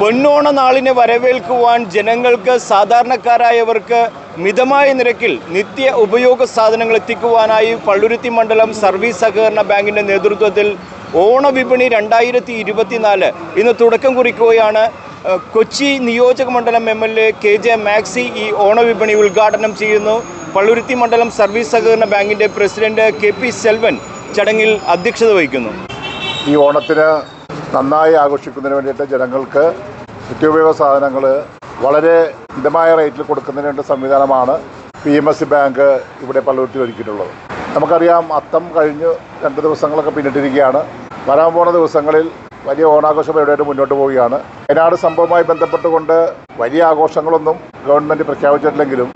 പൊന്നോണ നാളിനെ വരവേൽക്കുവാൻ ജനങ്ങൾക്ക് സാധാരണക്കാരായവർക്ക് മിതമായ നിരക്കിൽ നിത്യ ഉപയോഗ സാധനങ്ങൾ എത്തിക്കുവാനായി പള്ളുരുത്തി മണ്ഡലം സർവീസ് സഹകരണ ബാങ്കിന്റെ നേതൃത്വത്തിൽ ഓണവിപണി രണ്ടായിരത്തി ഇരുപത്തിനാല് ഇന്ന് തുടക്കം കുറിക്കുകയാണ്. കൊച്ചി നിയോജക മണ്ഡലം M L A K J Maxy ഈ ഓണവിപണി ഉദ്ഘാടനം ചെയ്യുന്നു. പള്ളുരുത്തി മണ്ഡലം സർവീസ് സഹകരണ ബാങ്കിന്റെ പ്രസിഡന്റ് കെ പി സെൽവൻ ചടങ്ങിൽ അധ്യക്ഷത വഹിക്കുന്നു. ഈ ഓണത്തിന് നന്നായി ആഘോഷിക്കുന്നതിന് വേണ്ടിയിട്ട് ജനങ്ങൾക്ക് നിത്യോപയോഗ സാധനങ്ങൾ വളരെ മിതമായ റേറ്റിൽ കൊടുക്കുന്നതിന് വേണ്ട സംവിധാനമാണ് P M S C bank ഇവിടെ പള്ളുരുത്തി ഒരുക്കിയിട്ടുള്ളത്. നമുക്കറിയാം അത്തം കഴിഞ്ഞ് രണ്ട് ദിവസങ്ങളൊക്കെ പിന്നിട്ടിരിക്കുകയാണ്. വരാൻ പോണ ദിവസങ്ങളിൽ വലിയ ഓണാഘോഷ പരിപാടിയായിട്ട് മുന്നോട്ട് പോവുകയാണ്. വയനാട് സംഭവവുമായി ബന്ധപ്പെട്ടുകൊണ്ട് വലിയ ആഘോഷങ്ങളൊന്നും ഗവൺമെന്റ് പ്രഖ്യാപിച്ചിട്ടില്ലെങ്കിലും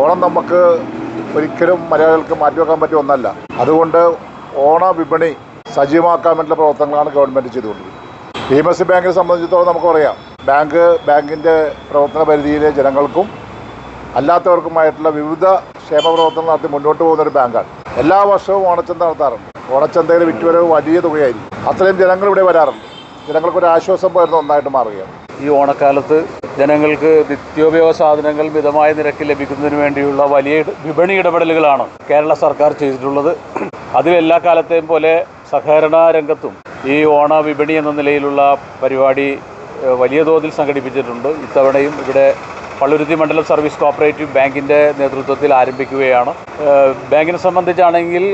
ഓണം നമുക്ക് ഒരിക്കലും മലയാളികൾക്ക് മാറ്റിവെക്കാൻ പറ്റിയ ഒന്നല്ല. അതുകൊണ്ട് ഓണ വിപണി സജീവമാക്കാൻ വേണ്ടിയുള്ള പ്രവർത്തനങ്ങളാണ് ഗവൺമെന്റ് ചെയ്തുകൊണ്ടിരിക്കുന്നത്. പി എം എസ് സി ബാങ്കിനെ സംബന്ധിച്ചിടത്തോളം നമുക്ക് പറയാം ബാങ്ക് ബാങ്കിന്റെ പ്രവർത്തന പരിധിയിലെ ജനങ്ങൾക്കും അല്ലാത്തവർക്കുമായിട്ടുള്ള വിവിധ ക്ഷേമ പ്രവർത്തനം നടത്തി മുന്നോട്ട് പോകുന്ന ഒരു ബാങ്കാണ്. എല്ലാ വർഷവും ഓണച്ചന്ത നടത്താറുണ്ട്. ഓണച്ചന്തയിൽ വിറ്റുവരവ് വലിയ തുകയായിരിക്കും. അത്രയും ജനങ്ങൾ ഇവിടെ വരാറുണ്ട്. ജനങ്ങൾക്ക് ഒരു ആശ്വാസം പകരുന്ന ഒന്നായിട്ട് മാറുകയാണ്. ഈ ഓണക്കാലത്ത് ജനങ്ങൾക്ക് നിത്യോപയോഗ സാധനങ്ങൾ മിതമായ നിരക്കിൽ ലഭിക്കുന്നതിന് വേണ്ടിയുള്ള വലിയ വിപണി ഇടപെടലുകളാണ് കേരള സർക്കാർ ചെയ്തിട്ടുള്ളത്. അതിൽ എല്ലാ കാലത്തെയും പോലെ സഹകരണ രംഗത്തും ഈ ഓണ വിപണി എന്ന നിലയിലുള്ള പരിപാടി വലിയ തോതിൽ സംഘടിപ്പിച്ചിട്ടുണ്ട്. ഇത്തവണയും ഇവിടെ പള്ളുരുത്തി മണ്ഡലം സർവീസ് കോപ്പറേറ്റീവ് ബാങ്കിന്റെ നേതൃത്വത്തിൽ ആരംഭിക്കുകയാണ്. ബാങ്കിനെ സംബന്ധിച്ചാണെങ്കിൽ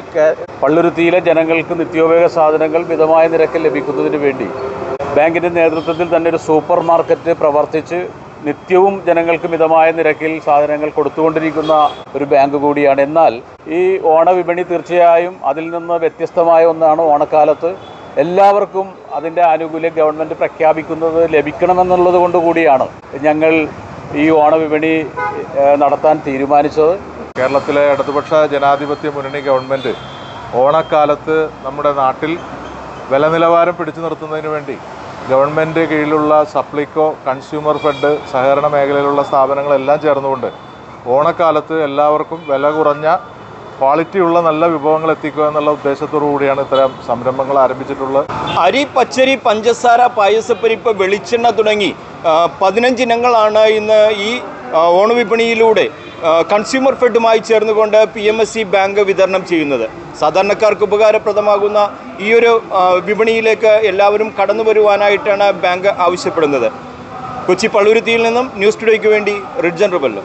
പള്ളുരുത്തിയിലെ ജനങ്ങൾക്ക് നിത്യോപയോഗ സാധനങ്ങൾ മിതമായ നിരക്കിൽ ലഭിക്കുന്നതിന് വേണ്ടി ബാങ്കിന്റെ നേതൃത്വത്തിൽ തന്നെ ഒരു സൂപ്പർ മാർക്കറ്റ് പ്രവർത്തിച്ച് നിത്യവും ജനങ്ങൾക്ക് മിതമായ നിരക്കിൽ സാധനങ്ങൾ കൊടുത്തുകൊണ്ടിരിക്കുന്ന ഒരു ബാങ്ക് കൂടിയാണ്. എന്നാൽ ഈ ഓണവിപണി തീർച്ചയായും അതിൽ നിന്ന് വ്യത്യസ്തമായ ഒന്നാണ് ഓണക്കാലത്ത്. എല്ലാവർക്കും അതിന്റെ ആനുകൂല്യം ഗവൺമെന്റ് പ്രഖ്യാപിക്കുന്നത് ലഭിക്കണമെന്നുള്ളത് കൊണ്ട് കൂടിയാണ് ഞങ്ങൾ ഈ ഓണവിപണി നടത്താൻ തീരുമാനിച്ചത്. കേരളത്തിലെ ഇടതുപക്ഷ ജനാധിപത്യ മുന്നണി ഗവൺമെന്റ് ഓണക്കാലത്ത് നമ്മുടെ നാട്ടിൽ വില നിലവാരം പിടിച്ചു നിർത്തുന്നതിന് വേണ്ടി ഗവൺമെന്റ് കീഴിലുള്ള സപ്ലിക്കോ കൺസ്യൂമർ ഫെഡ് സഹകരണ മേഖലയിലുള്ള സ്ഥാപനങ്ങളെല്ലാം ചേർന്നുകൊണ്ട് ഓണക്കാലത്ത് എല്ലാവർക്കും വില കുറഞ്ഞ ക്വാളിറ്റിയുള്ള നല്ല വിഭവങ്ങൾ എത്തിക്കുക എന്നുള്ള ഉദ്ദേശത്തോടു കൂടിയാണ് ഇത്തരം സംരംഭങ്ങൾ ആരംഭിച്ചിട്ടുള്ളത്. അരി പച്ചരി പഞ്ചസാര പായസപ്പരിപ്പ് വെളിച്ചെണ്ണ തുടങ്ങി ആ, പതിനഞ്ച് ഇനങ്ങളാണ് ഇന്ന് ഈ ഓണവിപണിയിലൂടെ കൺസ്യൂമർ ഫെഡുമായി ചേർന്നുകൊണ്ട് P M S C bank വിതരണം ചെയ്യുന്നത്. സാധാരണക്കാർക്ക് ഉപകാരപ്രദമാകുന്ന ഈ ഒരു വിപണിയിലേക്ക് എല്ലാവരും കടന്നു വരുവാനായിട്ടാണ് ബാങ്ക് ആവശ്യപ്പെടുന്നത്. കൊച്ചി പള്ളുരുത്തിയിൽ നിന്നും ന്യൂസ് ടുഡേക്ക് വേണ്ടി റിഡ്ജൻ റുബല്ലോ.